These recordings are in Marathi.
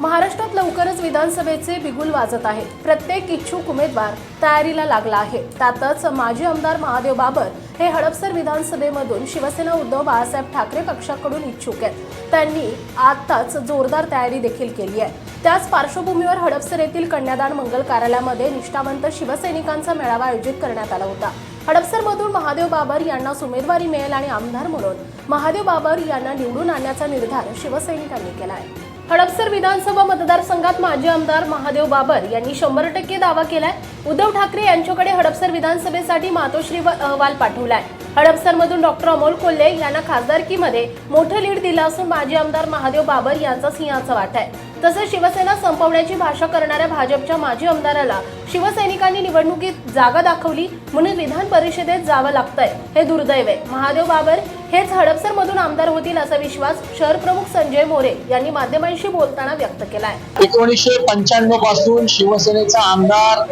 महाराष्ट्रात लवकरच विधानसभेचे बिगुल वाजत आहे. प्रत्येक इच्छुक उमेदवार तयारीला लागला आहे. त्यातच माजी आमदार महादेव बाबर हे हडपसर विधानसभेमधून शिवसेना उद्धव बाळासाहेब ठाकरे पक्षाकडून इच्छुक आहेत. त्यांनी आताच जोरदार तयारी देखील केली आहे. त्याच पार्श्वभूमीवर हडपसर येथील कन्यादान मंगल कार्यालयामध्ये निष्ठावंत शिवसैनिकांचा मेळावा आयोजित करण्यात आला होता. हडपसरमधून महादेव बाबर यांना उमेदवारी मिळेल आणि आमदार म्हणून महादेव बाबर यांना निवडून आणण्याचा निर्धार शिवसैनिकांनी केला आहे. हडपसर विधानसभा मतदारसंघात माजी आमदार महादेव बाबर यांनी शंभर टक्के दावा केलाय. उद्धव ठाकरे यांच्याकडे हडपसर विधानसभेसाठी मातोश्री व अहवाल पाठवलाय. हडपसरमधून डॉक्टर अमोल कोल्हे यांना खासदारकीमध्ये मोठं लीड दिलं असून माजी आमदार महादेव बाबर यांचा सिंहाचा वाटा आहे. तसंच शिवसेना संपवण्याची भाषा करणाऱ्या भाजपच्या माजी आमदाराला शिवसैनिकांनी निवडणुकीत जागा दाखवली म्हणून विधान परिषदेत जावं लागतंय. हे दुर्दैव आहे. महादेव बाबर हेच हडपसर मधून आमदार होतील असा विश्वास शहर प्रमुख संजय मोरे यांनी माध्यमांशी बोलताना व्यक्त केलाय. एकोणीसशे पंच्याण्णवपासून शिवसेनेचा आमदार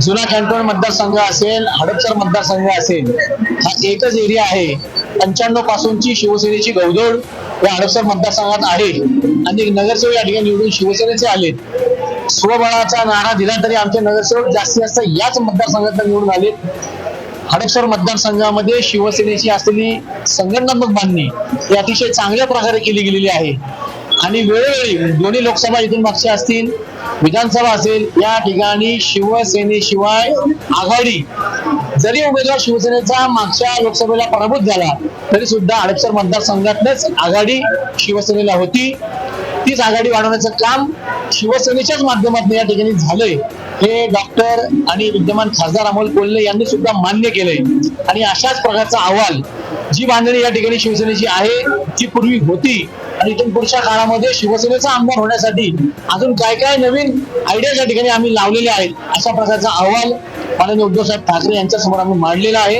जुना कॅन्टोन मतदारसंघ असेल हडपसर मतदारसंघ असेल हा एकच एरिया आहे. पंच्याण्णव पासूनची शिवसेनेची गौदोड या हडपसर मतदारसंघात आहे. आणि नगरसेवक या ठिकाणी निवडून शिवसेनेचे आलेत. स्वबळाचा नारा दिला तरी आमचे नगरसेवक जास्तीत जास्त याच मतदारसंघात निवडून आलेत. हडपसर मतदारसंघामध्ये शिवसेनेची असलेली संघटनात्मक बांधणी ही अतिशय चांगल्या प्रकारे केली गेलेली आहे. आणि वेळोवेळी दोन्ही लोकसभा इथून मागच्या असतील विधानसभा असेल या ठिकाणी शिवसेनेशिवाय आघाडी जरी उमेदवार शिवसेनेचा मागच्या लोकसभेला पराभूत झाला तरी सुद्धा हडपसर मतदारसंघातच आघाडी शिवसेनेला होती. तीच आघाडी वाढवण्याचं काम शिवसेनेच्याच माध्यमातून या ठिकाणी झालंय. हे डॉक्टर आणि विद्यमान खासदार अमोल कोल्हे यांनी सुद्धा मान्य केलंय. आणि अशाच प्रकारचा अहवाल जी बांधणी या ठिकाणी शिवसेनेची आहे जी पूर्वी होती. आणि इथून पुढच्या काळामध्ये शिवसेनेचा आमदार होण्यासाठी अजून काय काय नवीन आयडिया या ठिकाणी आम्ही लावलेले आहेत अशा प्रकारचा अहवाल माननीय उद्धवसाहेब ठाकरे यांच्या समोर आम्ही मांडलेला आहे.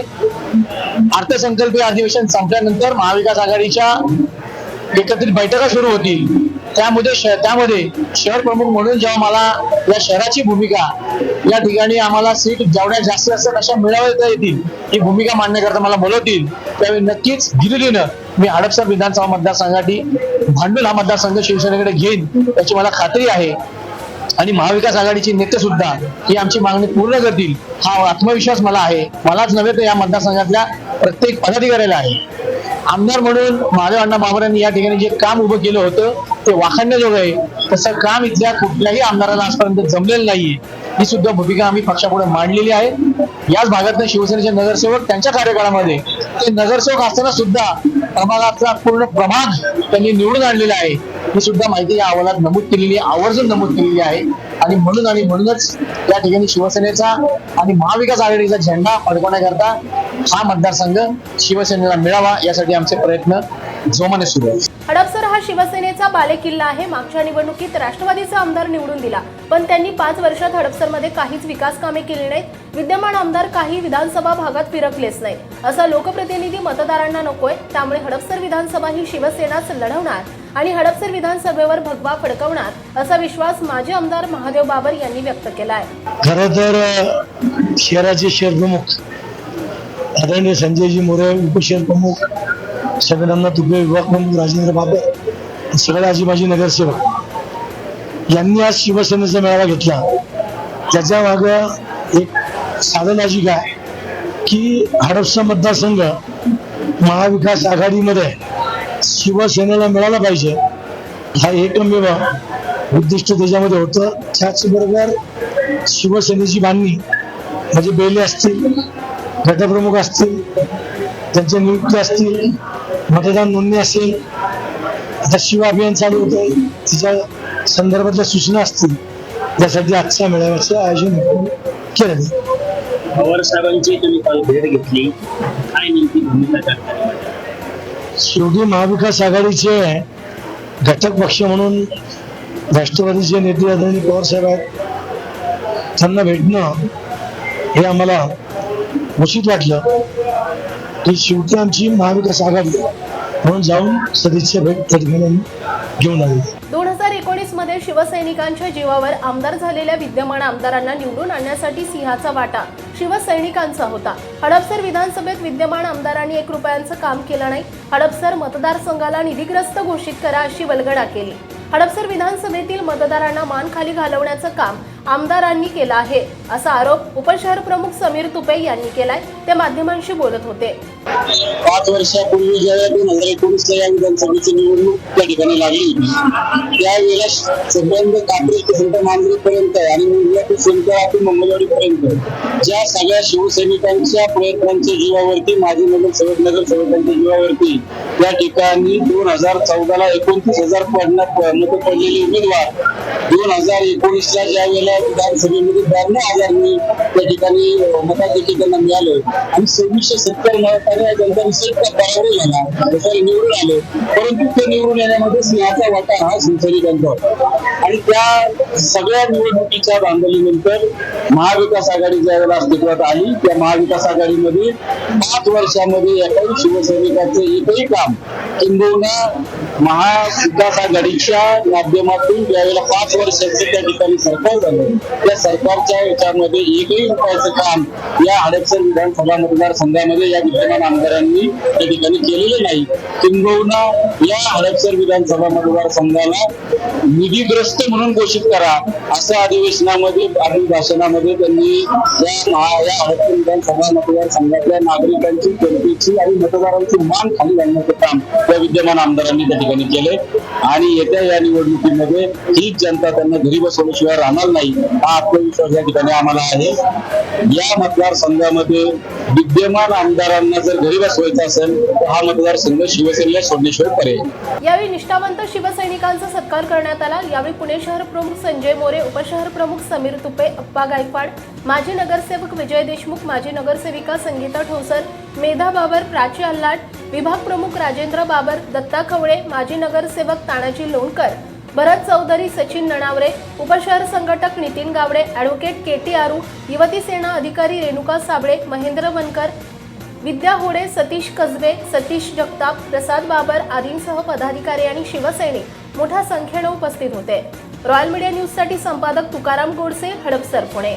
अर्थसंकल्पीय अधिवेशन संपल्यानंतर महाविकास आघाडीच्या एकत्रित बैठका सुरू होतील. त्यामध्ये त्यामध्ये शहर प्रमुख म्हणून जेव्हा मला या शहराची भूमिका या ठिकाणी आम्हाला सीट जेवढ्या जास्त असतात अशा मिळवता येतील ही भूमिका मांडण्याकरता मला बोलवतील त्यावेळी नक्कीच गिरिलीनं मी हडपसर विधानसभा मतदारसंघासाठी भांडूल हा मतदारसंघ शिवसेनेकडे घेईन याची मला खात्री आहे. आणि महाविकास आघाडीचे नेते सुद्धा ही आमची मागणी पूर्ण करतील हा आत्मविश्वास मला आहे. मलाच नव्हे तर या मतदारसंघातल्या प्रत्येक पदाधिकाऱ्याला आहे. आमदार म्हणून महादेव अण्णा बाबरांनी या ठिकाणी जे काम उभं केलं होतं ते वाखाणण्याजोगं आहे. तसं काम इथल्या कुठल्याही आमदाराला आजपर्यंत जमलेलं नाहीये. ही सुद्धा भूमिका आम्ही पक्षापुढे मांडलेली आहे. याच भागातनं शिवसेनेचे नगरसेवक त्यांच्या कार्यकाळामध्ये ते नगरसेवक असताना सुद्धा प्रभागाचा पूर्ण प्रभाग त्यांनी निवडून आणलेला आहे. ही सुद्धा माहिती या अहवालात नमूद केलेली आहे आवर्जून नमूद केलेली आहे. आणि म्हणून आणि म्हणूनच या ठिकाणी शिवसेनेचा आणि महाविकास आघाडीचा झेंडा फडकवण्याकरता हा मतदारसंघ शिवसेनेला मिळावा यासाठी आमचे प्रयत्न जोमाने सुरू आहेत. हडपसर हा शिवसेनेचा बालेकिल्ला आहे. मागच्या निवडणुकीत राष्ट्रवादीचा आमदार निवडून दिला. पण त्यांनी पाच वर्षात हडपसरमध्ये काहीच विकास कामे केली नाहीत. विद्यमान आमदार काही विधानसभा भागात फिरकलेच नाही असा लोकप्रतिनिधी मतदारांना नकोय. त्यामुळे हडपसर विधानसभा ही शिवसेनाच लढवणार आणि हडपसर विधानसभेवर भगवा फडकवणार असा विश्वास माजी आमदार महादेव बाबर यांनी व्यक्त केला आहे खरं तर शहराचे शहर प्रमुख आदरणीय संजयजी मोरे उपशहर प्रमुख संघटना तुकडे विभाग प्रमुख राजेंद्र बाबर सगळे आजी माजी नगरसेवक. यांनी आज शिवसेनेचा मेळावा घेतला. त्याच्या माग एक साधन लॉजिक की हडपसा मतदारसंघ महाविकास आघाडीमध्ये शिवसेनेला मिळाला पाहिजे हा एकमेव उद्दिष्ट त्याच्यामध्ये होतं. त्याचबरोबर शिवसेनेची बांधणी म्हणजे बेले असतील गटप्रमुख असतील त्यांच्या नियुक्ती असतील मतदान नोंदणी असेल आता शिव अभियान चालू होतं त्याच्या संदर्भातल्या सूचना असतील त्यासाठी आजच्या मेळाव्याचं आयोजन केलं. पवार साहेबांची तुम्ही काल भेट घेतली. काय नेमकी भूमिका करता शेवटी महाविकास आघाडीचे घटक पक्ष म्हणून राष्ट्रवादीचे नेते आदरणीय पवार साहेब आहेत त्यांना भेटणं हे आम्हाला उचित वाटलं. की शेवटी आमची महाविकास आघाडी म्हणून जाऊन सदिच्छा भेट त्या ठिकाणी घेऊन आलो. दोन हजार एकोणीसमध्ये शिवसैनिकांच्या जीवावर आमदार झालेल्या विद्यमान आमदारांना निवडून आणण्यासाठी सिंहाचा वाटा शिवसैनिकांचा होता. हडपसर विधानसभेत विद्यमान आमदारांनी एक रुपयांचं काम केलं नाही. हडपसर मतदारसंघाला निधीग्रस्त घोषित करा अशी वलगडा केली. हडपसर विधानसभेतील मतदारांना मान खाली घालवण्याचं काम आमदारांनी केला आहे असा आरोप उपशहर प्रमुख समीर तुपे यांनी केलाय. ते माध्यमांशी बोलत होते. पाच वर्षापूर्वी ज्यावेळेला दोन हजार एकोणीसला या विधानसभेची निवडणूक त्या ठिकाणी लागली त्यावेळेला संबंध काँग्रेस ते सेंटर मांजरीपर्यंत आणि मुंबई ते सेंटर ते मंगळवाडीपर्यंत ज्या सगळ्या शिवसैनिकांच्या प्रयत्नांच्या जीवावरती माजी नगर सवत नगर सेवकांच्या जीवावरती त्या ठिकाणी दोन हजार चौदा ला एकोणतीस हजार पडणार मत पडलेले उमेदवार. दोन हजार एकोणीसला ज्या वेळेला विधानसभेमध्ये ब्याण्णव हजारनी त्या ठिकाणी मताधिक्य त्यांना मिळालं आणि सव्वीसशे सत्तर मताने जनता निश्चित पराभव झाला निवडून आले परंतु ते निवडून येण्यामध्ये सिंहाचा वाटा हा शिवसैनिकांचा होता आणि त्या सगळ्या निवडणुकीच्या भांडवलीनंतर महाविकास आघाडी ज्या वेळेला अस्तित्वात आली त्या महाविकास आघाडीमध्ये पाच वर्षामध्ये एकाही शिवसैनिकाचं एकही काम किंबहुना महाविकास आघाडीच्या माध्यमातून ज्यावेळेला पाच वर्षाचं त्या ठिकाणी सरकार झालं त्या सरकारच्या याच्यामध्ये एकही रुपयाचं काम या हडपसर विधानसभा मतदारसंघामध्ये या विद्यमान आमदारांनी त्या ठिकाणी केलेलं नाही. किंबहुना या हडपसर विधानसभा मतदारसंघाला निधीग्रस्त म्हणून घोषित करा असं अधिवेशनामध्ये अभिभाषणामध्ये त्यांनी या या हडपसर विधानसभा मतदारसंघातल्या नागरिकांची जनतेची आणि मतदारांची मान खाली घालण्याचं काम त्या विद्यमान आमदारांनी त्या ठिकाणी केले आणि येत्या या निवडणुकीमध्ये हीच जनता त्यांना घरी बसवल्याशिवाय राहणार नाही हा आत्मविश्वास या ठिकाणी आम्हाला आहे. या मतदारसंघामध्ये विद्यमान आमदारांना जर घरी बसवायचं असेल तर हा मतदारसंघ शिवसेनेला सोडण्याशिवाय पर्याय यावेळी निष्ठावंत शिवसैनिकांचा सत्कार करण्यात आला. यावेळी पुणे शहर प्रमुख संजय मोरे उपशहर प्रमुख समीर तुपे अप्पा गायकवाड माजी नगरसेवक विजय देशमुख माजी नगरसेविका संगीता ठोसर मेधा बाबर प्राची अल्लाट विभाग प्रमुख राजेंद्र बाबर दत्ता खवळे माजी नगरसेवक तानाजी लोणकर भरत चौधरी सचिन नणावरे उपशहर संघटक Nitin Gawade advocate K T आरू युवती सेना अधिकारी रेणुका साबळे महेंद्र वनकर विद्या होडे सतीश कसबे सतीश जगताप प्रसाद बाबर आदींसह पदाधिकारी आणि शिवसैनिक मोठ्या संख्येनं उपस्थित होते. रॉयल मीडिया न्यूजसाठी संपादक तुकाराम गोडसे हडपसर पुणे.